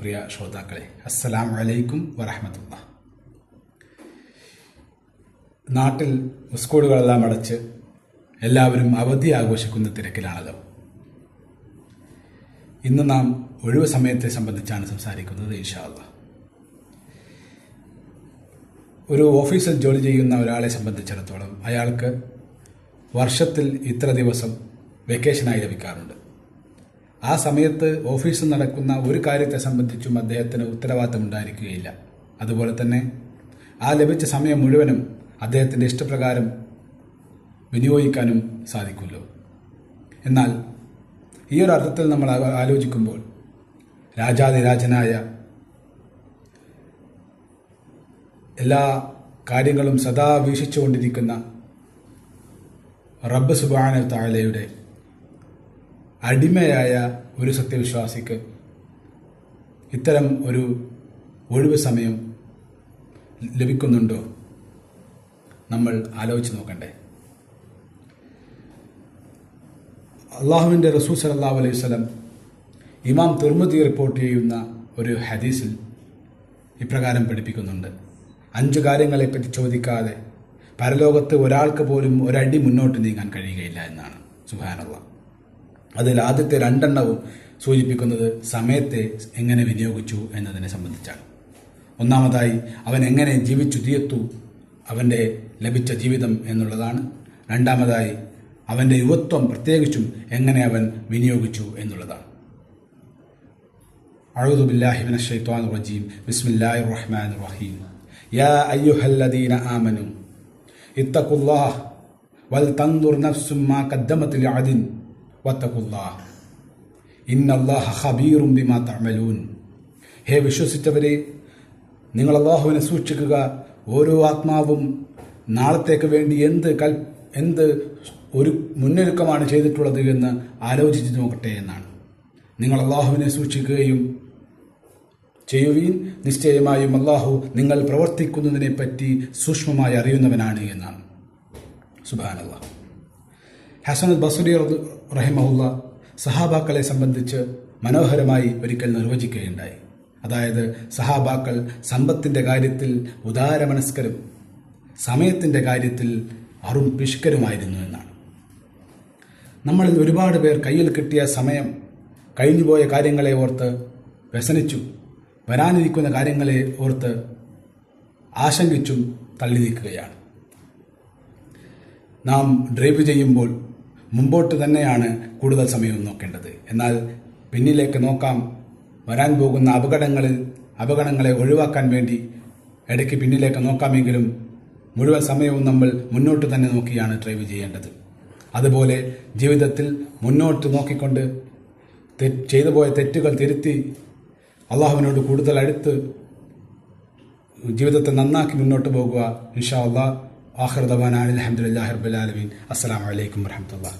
പ്രിയ ശ്രോതാക്കളെ അസ്സലാം വലൈക്കും വറഹമത്തുള്ള നാട്ടിൽ സ്കൂളുകളെല്ലാം അടച്ച് എല്ലാവരും അവധി ആഘോഷിക്കുന്ന തിരക്കിലാണല്ലോ. ഇന്ന് നാം ഒഴിവ് സമയത്തെ സംബന്ധിച്ചാണ് സംസാരിക്കുന്നത് ഇൻഷാല്ല ഒരു ഓഫീസിൽ ജോലി ചെയ്യുന്ന ഒരാളെ സംബന്ധിച്ചിടത്തോളം അയാൾക്ക് വർഷത്തിൽ ഇത്ര ദിവസം വെക്കേഷനായി ലഭിക്കാറുണ്ട്. ആ സമയത്ത് ഓഫീസിൽ നടക്കുന്ന ഒരു കാര്യത്തെ സംബന്ധിച്ചും അദ്ദേഹത്തിന് ഉത്തരവാദിത്തം ഉണ്ടായിരിക്കുകയില്ല. അതുപോലെ തന്നെ ആ ലഭിച്ച സമയം മുഴുവനും അദ്ദേഹത്തിന്റെ ഇഷ്ടപ്രകാരം വിനിയോഗിക്കാനും സാധിക്കുമല്ലോ. എന്നാൽ ഈ ഒരു അർത്ഥത്തിൽ നമ്മൾ ആലോചിക്കുമ്പോൾ രാജാതിരാജനായ എല്ലാ കാര്യങ്ങളും സദാ വീക്ഷിച്ചുകൊണ്ടിരിക്കുന്ന റബ്ബ് സുബാന താലയുടെ അടിമയായ ഒരു സത്യവിശ്വാസിക്ക് ഇത്തരം ഒരു ഒഴിവ് സമയം ലഭിക്കുന്നുണ്ടോ? നമ്മൾ ആലോചിച്ച് നോക്കണ്ടേ. അള്ളാഹുവിന്റെ റസൂൽ സലാഹു അലൈഹി സ്വലം ഇമാം തുർമുദി റിപ്പോർട്ട് ചെയ്യുന്ന ഒരു ഹദീസിൽ ഇപ്രകാരം പഠിപ്പിക്കുന്നുണ്ട്. അഞ്ചു കാര്യങ്ങളെപ്പറ്റി ചോദിക്കാതെ പരലോകത്ത് ഒരാൾക്ക് പോലും ഒരടി മുന്നോട്ട് നീങ്ങാൻ കഴിയുകയില്ല എന്നാണ്. സുഹാനുള്ള അതിൽ ആദ്യത്തെ രണ്ടെണ്ണവും സൂചിപ്പിക്കുന്നത് സമയത്തെ എങ്ങനെ വിനിയോഗിച്ചു എന്നതിനെ സംബന്ധിച്ചാണ്. ഒന്നാമതായി അവൻ എങ്ങനെ ജീവിച്ചു തീയത്തു അവന്റെ ലഭിച്ച ജീവിതം എന്നുള്ളതാണ്. രണ്ടാമതായി അവന്റെ യുവത്വം പ്രത്യേകിച്ചും എങ്ങനെ അവൻ വിനിയോഗിച്ചു എന്നുള്ളതാണ്. അഴുതുബില്ലാഹിബിൻ ഷെയ്ത്വാൻ റജീം ബിസ്മില്ലാഹി റഹ്മാൻ റഹീം യാ അയ്യുഹല്ലദീന ആമനു ഇത്തഖുല്ലാഹ് വൽ തൻദുർ നഫ്സും മാ ഖദ്ദമത് ലിഅദിൻ വത്തകുല്ലാ ബിമാ തഅമലൂൻ. ഹേ വിശ്വസിച്ചവരെ നിങ്ങൾ അള്ളാഹുവിനെ സൂക്ഷിക്കുക. ഓരോ ആത്മാവും നാളത്തേക്ക് വേണ്ടി എന്ത് കൽ എന്ത് ഒരു മുന്നൊരുക്കമാണ് ചെയ്തിട്ടുള്ളത് എന്ന് ആലോചിച്ച് നോക്കട്ടെ എന്നാണ്. നിങ്ങൾ അള്ളാഹുവിനെ സൂക്ഷിക്കുകയും ചെയ്യുവീൻ. നിശ്ചയമായും അള്ളാഹു നിങ്ങൾ പ്രവർത്തിക്കുന്നതിനെപ്പറ്റി സൂക്ഷ്മമായി അറിയുന്നവനാണ് എന്നാണ്. സുബാനല്ലാഹു ഹസൻ ബസുരി റഹിമഹുല്ല സഹാബാക്കളെ സംബന്ധിച്ച് മനോഹരമായി ഒരിക്കൽ നിർവചിക്കുകയുണ്ടായി. അതായത് സഹാബാക്കൾ സമ്പത്തിന്റെ കാര്യത്തിൽ ഉദാരമനസ്കരും സമയത്തിന്റെ കാര്യത്തിൽ അറും പിഷ്കരുമായിരുന്നു എന്നാണ്. നമ്മളിൽ ഒരുപാട് പേർ കയ്യിൽ കിട്ടിയ സമയം കഴിഞ്ഞുപോയ കാര്യങ്ങളെ ഓർത്ത് വ്യസനിച്ചു വരാനിരിക്കുന്ന കാര്യങ്ങളെ ഓർത്ത് ആശങ്കിച്ചും തള്ളി നീക്കുകയാണ് നാം ഡ്രൈവ് ചെയ്യുമ്പോൾ മുമ്പോട്ട് തന്നെയാണ് കൂടുതൽ സമയവും നോക്കേണ്ടത്. എന്നാൽ പിന്നിലേക്ക് നോക്കാം. വരാൻ പോകുന്ന അപകടങ്ങളിൽ അപകടങ്ങളെ ഒഴിവാക്കാൻ വേണ്ടി ഇടയ്ക്ക് പിന്നിലേക്ക് നോക്കാമെങ്കിലും മുഴുവൻ സമയവും നമ്മൾ മുന്നോട്ട് തന്നെ നോക്കിയാണ് ഡ്രൈവ് ചെയ്യേണ്ടത്. അതുപോലെ ജീവിതത്തിൽ മുന്നോട്ട് നോക്കിക്കൊണ്ട് ചെയ്തു പോയ തെറ്റുകൾ തിരുത്തി അള്ളാഹുവിനോട് കൂടുതൽ അടുത്ത് ജീവിതത്തെ നന്നാക്കി മുന്നോട്ട് പോകുക. ഇൻഷാ അള്ളാഹ് ആഹ്റദവാൻ അലഹമുല്ലാ ഹർബുലാലമീൻ അസ്സാം വലൈക്കും വർഹമത്തുള്ള